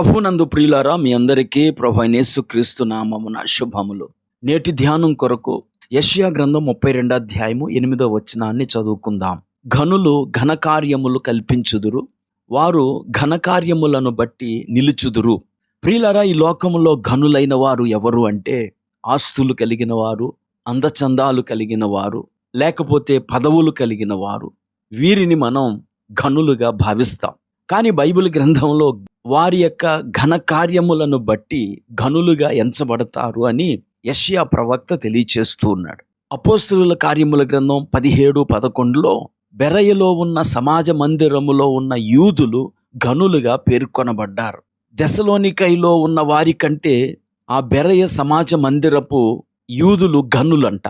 ప్రభునందు ప్రియులారా మీ అందరికీ ప్రభు యేసుక్రీస్తు నామమున శుభములు. నేటి ధ్యానం కొరకు యష్యా గ్రంథం ముప్పై రెండో అధ్యాయము ఎనిమిదో వచనాన్ని చదువుకుందాం. ఘనులు ఘనకార్యములు కల్పించుదురు వారు ఘనకార్యములను బట్టి నిలుచుదురు. ప్రియులారా ఈ లోకములో ఘనులైన వారు ఎవరు అంటే ఆస్తులు కలిగిన వారు అందచందాలు కలిగిన వారు లేకపోతే పదవులు కలిగిన వారు వీరిని మనం ఘనులుగా భావిస్తాం. కానీ బైబిల్ గ్రంథంలో వారి యొక్క ఘన కార్యములను బట్టి ఘనులుగా ఎంచబడతారు అని యష్యా ప్రవక్త తెలియచేస్తూ ఉన్నాడు. అపోస్తుల కార్యముల గ్రంథం పదిహేడు పదకొండులో బెరయలో ఉన్న సమాజ మందిరములో ఉన్న యూదులు ఘనులుగా పేర్కొనబడ్డారు. దశలోనికైలో ఉన్న వారి కంటే ఆ బెరయ సమాజ మందిరపు యూదులు ఘనులంట.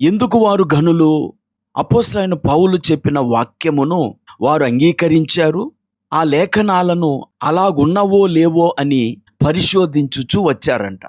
ఎందుకు వారు ఘనులు? అపోసైన పౌలు చెప్పిన వాక్యమును వారు అంగీకరించారు. ఆ లేఖనాలను అలాగున్నవో లేవో అని పరిశోధించుచూ వచ్చారంట.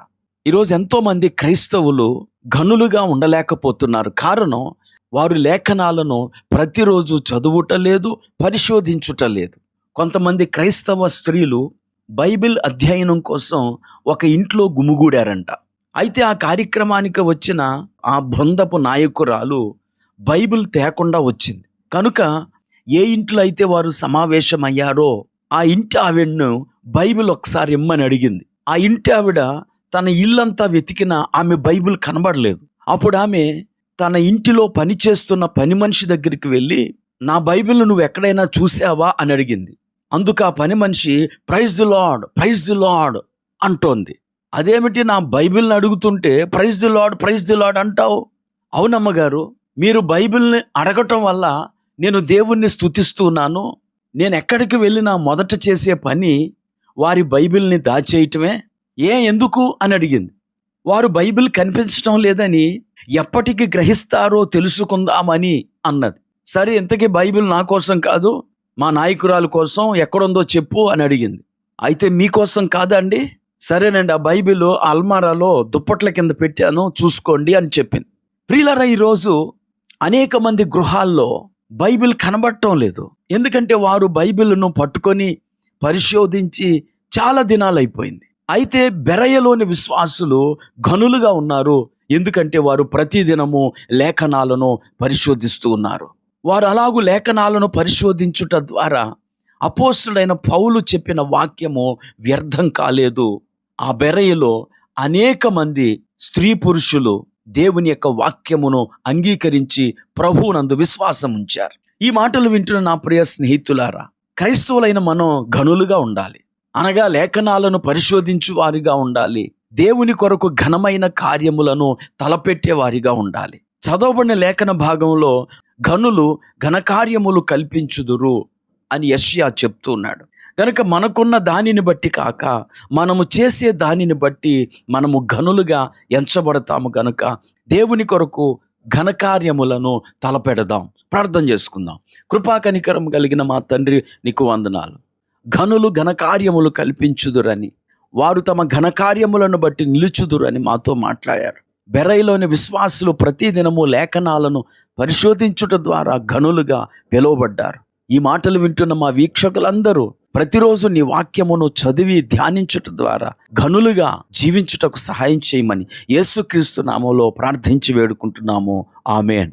ఈరోజు ఎంతోమంది క్రైస్తవులు ఘనులుగా ఉండలేకపోతున్నారు. కారణం వారు లేఖనాలను ప్రతిరోజు చదువుట లేదు పరిశోధించుట లేదు. కొంతమంది క్రైస్తవ స్త్రీలు బైబిల్ అధ్యయనం కోసం ఒక ఇంట్లో గుమిగూడారంట. అయితే ఆ కార్యక్రమానికి వచ్చిన ఆ బృందపు నాయకురాలు బైబిల్ తేకుండా వచ్చింది. కనుక ఏ ఇంట్లో అయితే వారు సమావేశమయ్యారో ఆ ఇంటి ఆవిడను బైబిల్ ఒకసారి ఇమ్మని అడిగింది. ఆ ఇంటి ఆవిడ తన ఇల్లంతా వెతికినా ఆమె బైబిల్ కనబడలేదు. అప్పుడు ఆమె తన ఇంటిలో పనిచేస్తున్న పని మనిషి దగ్గరికి వెళ్ళి నా బైబిల్ నువ్వు ఎక్కడైనా చూసావా? అని అడిగింది. అందుకు ఆ పని మనిషి praise the Lord praise the Lord అంటోంది. అదేమిటి నా బైబిల్ని అడుగుతుంటే praise the Lord praise the Lord అంటావు? అవునమ్మగారు మీరు బైబిల్ని అడగటం వల్ల నేను దేవుణ్ణి స్థుతిస్తున్నాను నేను ఎక్కడికి వెళ్ళినా మొదట చేసే పని వారి బైబిల్ని దాచేయటమే. ఏ ఎందుకు? అని అడిగింది. వారు బైబిల్ కనిపించటం లేదని ఎప్పటికి గ్రహిస్తారో తెలుసుకుందామని అన్నది. సరే ఇంతకీ బైబిల్ నా కోసం కాదు మా నాయకురాలు కోసం ఎక్కడుందో చెప్పు అని అడిగింది. అయితే మీకోసం కాదండి. సరేనండి ఆ బైబిల్ అల్మారాలో దుప్పట్ల కింద పెట్టాను చూసుకోండి అని చెప్పింది. ప్రియులరా ఈరోజు అనేక మంది గృహాల్లో బైబిల్ కనబడటం లేదు. ఎందుకంటే వారు బైబిల్ను పట్టుకొని పరిశోధించి చాలా దినాలు అయిపోయింది అయితే బెరయలోని విశ్వాసులు ఘనులుగా ఉన్నారు. ఎందుకంటే వారు ప్రతిదినము లేఖనాలను పరిశోధిస్తూ ఉన్నారు. వారు అలాగూ లేఖనాలను పరిశోధించుట ద్వారా అపోస్తుడైన పౌలు చెప్పిన వాక్యము వ్యర్థం కాలేదు. ఆ బెరయలో అనేక మంది స్త్రీ పురుషులు దేవుని యొక్క వాక్యమును అంగీకరించి ప్రభువునందు విశ్వాసం ఉంచారు. ఈ మాటలు వింటున్న నా ప్రియ స్నేహితులారా క్రైస్తవులైన మనం ఘనులుగా ఉండాలి. అనగా లేఖనాలను పరిశోధించు వారిగా ఉండాలి. దేవుని కొరకు ఘనమైన కార్యములను తలపెట్టే వారిగా ఉండాలి. చదవబడిన లేఖన భాగంలో ఘనులు ఘనకార్యములు కల్పించుదురు అని యష్యా చెప్తూ ఉన్నాడు. కనుక మనకున్న దానిని బట్టి కాక మనము చేసే దానిని బట్టి మనము ఘనులుగా ఎంచబడతాము కనుక దేవుని కొరకు ఘనకార్యములను తలపెడదాం. ప్రార్థన చేసుకుందాం. కృపా కనికరం కలిగిన మా తండ్రి నీకు వందనాలు. ఘనులు ఘనకార్యములు కల్పించుదురని వారు తమ ఘనకార్యములను బట్టి నిలుచుదురని మాతో మాట్లాడారు. బెరైలోని విశ్వాసులు ప్రతిదినము లేఖనాలను పరిశోధించుట ద్వారా ఘనులుగా పిలువబడ్డారు. ఈ మాటలు వింటున్న మా వీక్షకులందరూ ప్రతిరోజు నీ వాక్యమును చదివి ధ్యానించుట ద్వారా ఘనులుగా జీవించుటకు సహాయం చేయమని యేసుక్రీస్తు నామంలో ప్రార్థించి వేడుకుంటున్నాము. ఆమెన్.